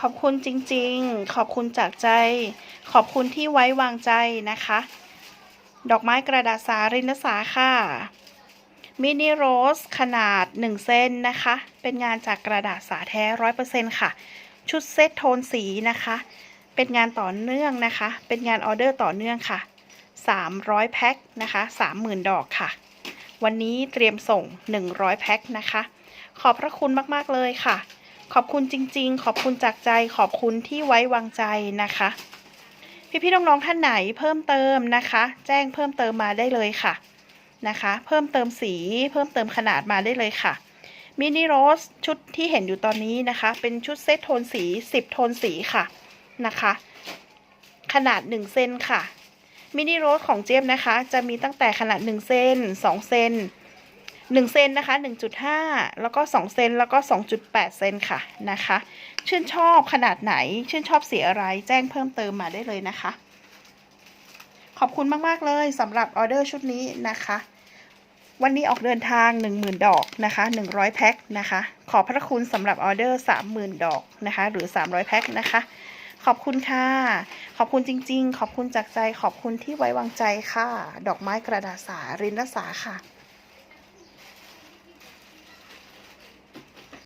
ขอบคุณจริงๆ ขอบคุณจากใจ ขอบคุณที่ไว้วางใจนะคะ ดอกไม้กระดาษสารินสาค่ะ มินิโรสขนาด 1เซนนะคะ เป็นงานจากกระดาษสาแท้100%ค่ะ ชุดเซตโทนสีนะคะ เป็นงานต่อเนื่องนะคะ เป็นงานออเดอร์ต่อเนื่องค่ะ 300 แพ็คนะคะ 30,000 ดอกค่ะ วันนี้เตรียมส่ง 100 แพ็คนะคะ ขอบพระคุณมากๆเลยค่ะ ขอบคุณจริง ๆ ขอบคุณจากใจ ขอบคุณที่ไว้วางใจนะคะ พี่ๆน้องๆท่านไหนเพิ่มเติมนะคะ แจ้งเพิ่มเติมมาได้เลยค่ะนะคะ เพิ่มเติมสีเพิ่มเติมขนาดมาได้เลยค่ะมินิโรสชุดที่เห็นอยู่ตอนนี้นะคะ เป็นชุดเซตโทนสี 10 โทนสีค่ะนะคะ ขนาด 1 เซนค่ะมินิโรสของเจี๊ยบนะคะ จะมีตั้งแต่ขนาด 1 เซน2 เซน 1เซนนะคะ 1.5 แล้วก็ 2 เซนแล้วก็ 2.8 เซนค่ะนะคะ ชื่นชอบขนาดไหน ชื่นชอบสีอะไร แจ้งเพิ่มเติมมาได้เลยนะคะ ขอบคุณมาก ๆ เลยสำหรับออเดอร์ชุดนี้นะคะ วันนี้ออกเดินทาง 10,000 ดอกนะคะ 100 แพ็คนะคะ ขอพระคุณสำหรับออเดอร์ 30,000 ดอกนะคะ หรือ 300 แพ็คนะคะขอบคุณค่ะ ขอบคุณจริง ๆ ขอบคุณจากใจ ขอบคุณที่ไว้วางใจค่ะ ดอกไม้กระดาษสารินรสาค่ะ